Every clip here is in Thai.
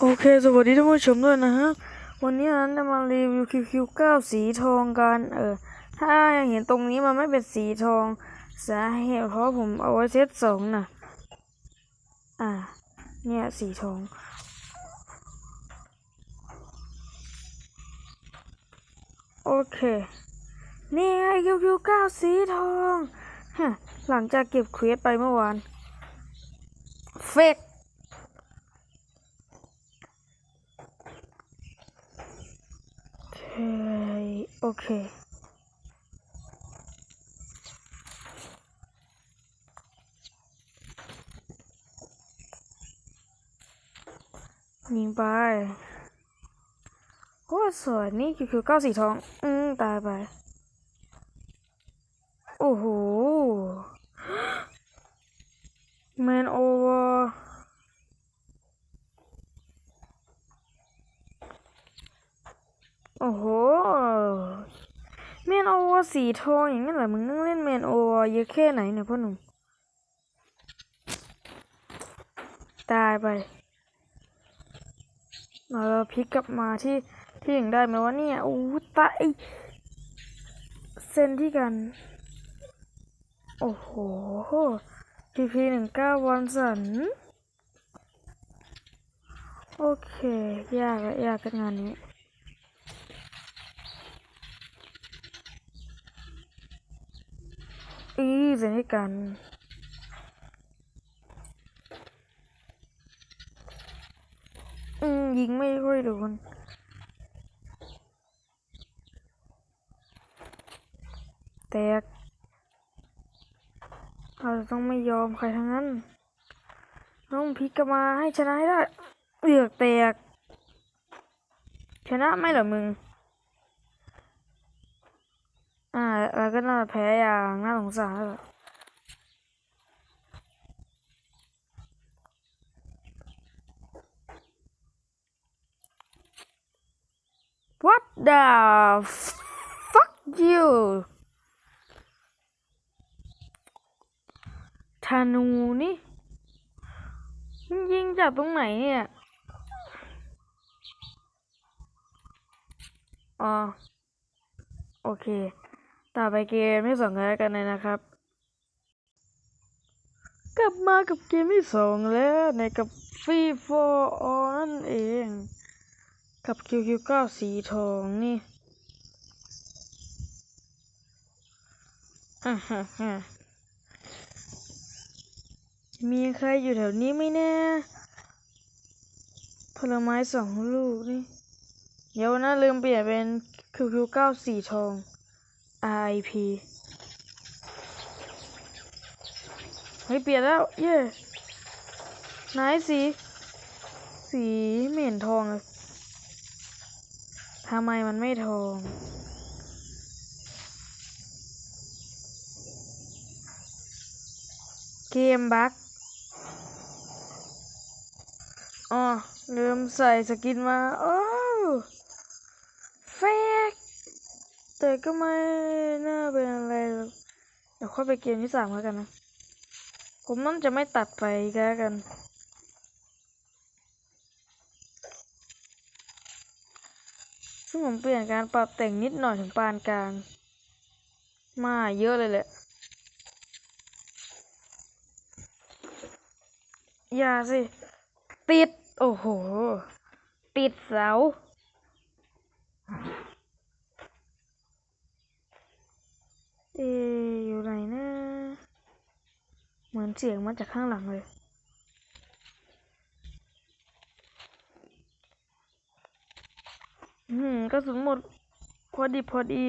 โอเค สวัสดีท่านผู้ชมด้วยนะฮะ วันนี้นั้นจะมารีวิว QQ9 สีทองกัน เออ ถ้าย่างเห็นตรงนี้มันไม่เป็นสีทอง สาเหตุเพราะผมเอาไว้เซตสองนะอ่า เนี่ยสีทอง โอเค นี่ไง QQ9 สีทอง ฮะ หลังจากเก็บเควสไปเมื่อวาน เฟก โอเคโอเค ยิงไปโอ้สวยนี่คือคือเก้าสีทอง อืมตายไป โอ้โหแมนโอเวอร์โอ้โหแมนโอเวอร์ สีทองอย่างนั้นเหรอมึงนั่งเล่นแมนโอเยอะแค่ไหนเนี่ยพ่อหนุ่มตายไปเราเราพลิกกลับมาที่ที่หนึ่งได้ไหมวะเนี่ยอู้ตายเส้นที่กัน โอ้โหพีพีหนึ่งเก้าวันสันโอเค ยากอะยากกันงานนี้ อีเส้นที่กันอืมยิงไม่ค่อยโดนแตกเราต้องไม่ยอมใครทั้งนั้นต้องพลิกกลับมาให้ชนะให้ได้เอือกแตก ชนะไหมเหรอมึง อ่าแล้วก็น่าจะแพ้อย่างน่าสงสารแล้วล่ะ What the fuck you ธนูนี่มันยิงจากตรงไหนเนี่ยอ๋อโอเค ต่อไปเกมที่สองกันแล้วกันเลยนะครับ กลับมากับเกมที่สองแล้วในกับฟีฟอร์นั่นเอง กับ QQ9 สีทองนี่อ่าฮะฮะมีใครอยู่แถวนี้ไหมเนี่ยผลไม้สองลูกนี่ เดี๋ยวนะลืมเปลี่ยนเป็น QQ9 สีทอง RIP เฮ้ยเปลี่ยนแล้ว เย้ไหนสี สีไม่เห็นทองเลยทำไมมันไม่ทองเกมบั๊กอ๋อลืมใส่สกินมา โอ้เฟก แต่ก็ไม่น่าเป็นอะไรหรอกเดี๋ยวค่อยไปเกมที่สามแล้วกันนะ ผมนั่นจะไม่ตัดไปแล้วกัน ซึ่งผมเปลี่ยนการปรับแต่งนิดหน่อยถึงปานกลาง มาเยอะเลยแหละ อย่าสิ ติด โอ้โห ติดเสา เอะอยู่ไหนนะ เสียงมาจากข้างหลังเลย อืมกระสุนหมด พอดีพอดี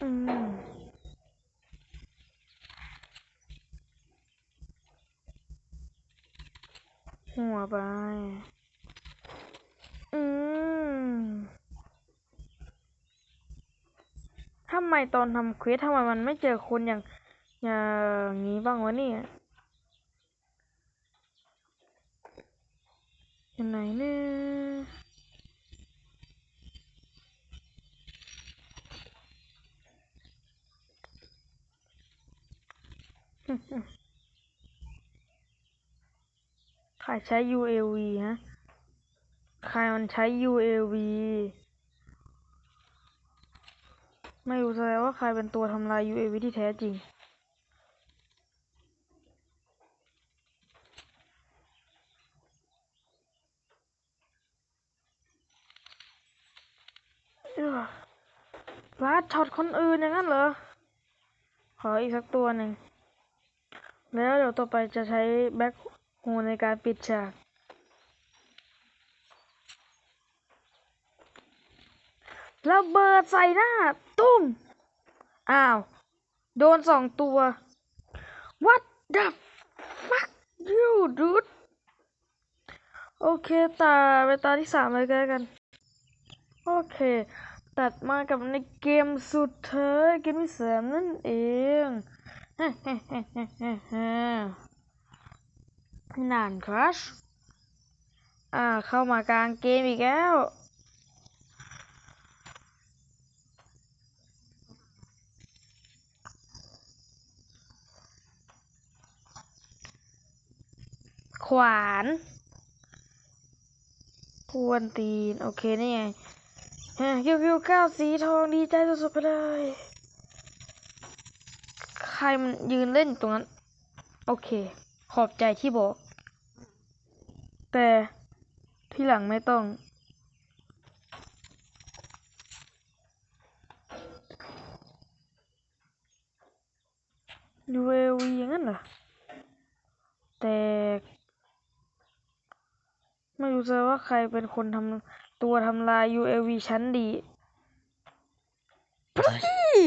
อืมหัวไป อืมทำ ไมตอนทำเควสทำไมมันไม่เจอคนอย่างอย่างนี้บ้างวะเนี่ยอยู่ไหนเนี่ยใครใช้ UAV ฮะ ใครมันใช้ UAV ไม่รู้แสดงว่าใครเป็นตัวทำลาย UAV ที่แท้จริงเอ้อลาดช็อตคนอื่นอย่างนั้นเหรอ ขออีกสักตัวหนึ่ง แล้วเดี๋ยวต่อไปจะใช้แบ็คโฮในการปิดฉากระเบิดใส่หน้า ตุ้ม อ้าว โดนสองตัว What the fuck you dude โอเคตาไปตาที่สามเลยก็แล้วกัน โอเค ตัดมากับในเกมสุดท้ายเกมที่สามนั่นเองนานครัชอ่า เข้ามากลางเกมอีกแล้ว ขวานกวนตีน โอเค นี่ไงฮะคิวคิวเก้าสีทองดีใจสุดๆไปเลย ใครมันยืนเล่นตรงนั้น โอเค ขอบใจที่บอก แต่ที่หลังไม่ต้อง UAV อย่างนั้นเหรอแต่ ไม่รู้จะว่าใครเป็นคนทำตัวทำลาย UAV ชั้นดีปรี๊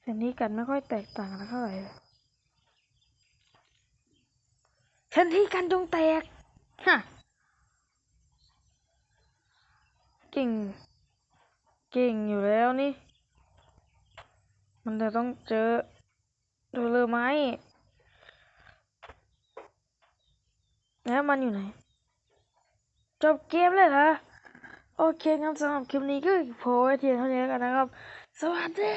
แต่นี้กันไม่ค่อยแตกต่างกันเท่าไหร่เลยชั้นที่กันจงแตก ฮะ เก่ง เก่งอยู่แล้วนี่ มันจะต้องเจอเจอเลยไหม แล้วมันอยู่ไหน จบเกมเลยนะโอเคงั้นสำหรับคลิปนี้ก็พอไว้เพียงเท่านี้แล้วกันนะครับ สวัสดี